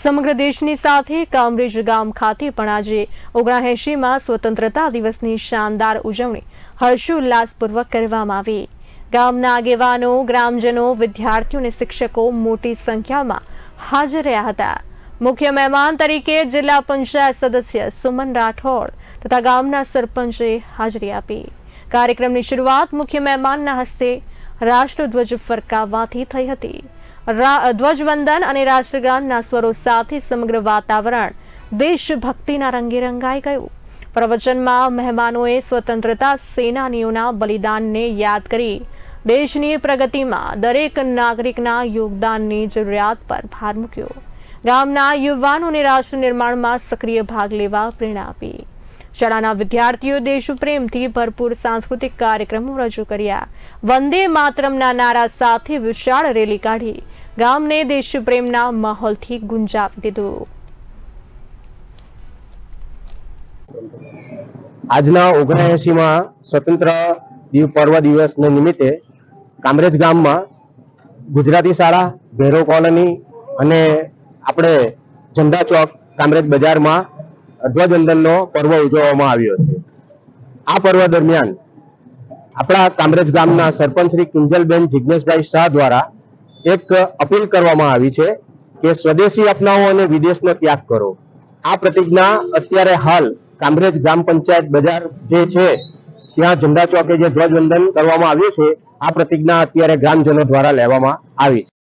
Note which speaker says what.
Speaker 1: સમગ્ર દેશની સાથે કામરેજ ગામ ખાતે પણ આજે ઓગણએંશીમાં સ્વતંત્રતા દિવસની શાનદાર ઉજવણી હર્ષોલ્લાસપૂર્વક કરવામાં આવી. ગામના આગેવાનો, ગ્રામજનો, વિદ્યાર્થીઓ અને શિક્ષકો મોટી સંખ્યામાં હાજર રહ્યા હતા. મુખ્ય મહેમાન તરીકે જિલ્લા પંચાયત સદસ્ય સુમન રાઠોડ તથા ગામના સરપંચે હાજરી આપી. કાર્યક્રમની શરૂઆત મુખ્ય મહેમાનના હસ્તે રાષ્ટ્રધ્વજ ફરકાવવાથી થઈ હતી. ધ્વજવંદન અને રાષ્ટ્રગાનના સ્વરો સાથે સમગ્ર વાતાવરણ દેશભક્તિના રંગે રંગાઈ ગયું. પ્રવચનમાં મહેમાનોએ સ્વતંત્રતા સેનાનીઓના બલિદાનને યાદ કરી દેશની પ્રગતિમાં દરેક નાગરિકના યોગદાનની જરૂરિયાત પર ભાર મૂક્યો. ગામના યુવાનોને રાષ્ટ્ર નિર્માણમાં સક્રિય ભાગ લેવા પ્રેરણા આપી. શાળાના વિદ્યાર્થીઓ દેશપ્રેમથી ભરપૂર સાંસ્કૃતિક કાર્યક્રમો રજૂ કર્યા. વંદે માતરમના નારા સાથે વિશાળ રેલી કાઢી. ગામને દેશપ્રેમના માહોલથી ગુંજાવી દીધું.
Speaker 2: આજના ઓગણએંશીમાં સ્વતંત્ર દિવ પર્વ દિવસને નિમિત્તે કામરેજ ગામમાં ગુજરાતી શાળા, ભેરો કોલોની અને આપણે ઝંડા ચોક કામરેજ બજારમાં ધ્વજવંદનનો પર્વ ઉજવવામાં આવ્યો છે. આ પર્વ દરમિયાન આપણા કામરેજ ગામના સરપંચ શ્રી કુંજલબેન જિજ્ઞેશભાઈ શાહ દ્વારા એક અપીલ કરવામાં આવી છે કે સ્વદેશી અપનાવો અને વિદેશનો ત્યાગ કરો. આ પ્રતિજ્ઞા અત્યારે હાલ કામરેજ ગ્રામ પંચાયત બજાર જે છે, ત્યાં ઝંડા ચોકે જે ધ્વજવંદન કરવામાં આવ્યું છે, આ પ્રતિજ્ઞા અત્યારે ગ્રામજનો દ્વારા લેવામાં આવી છે.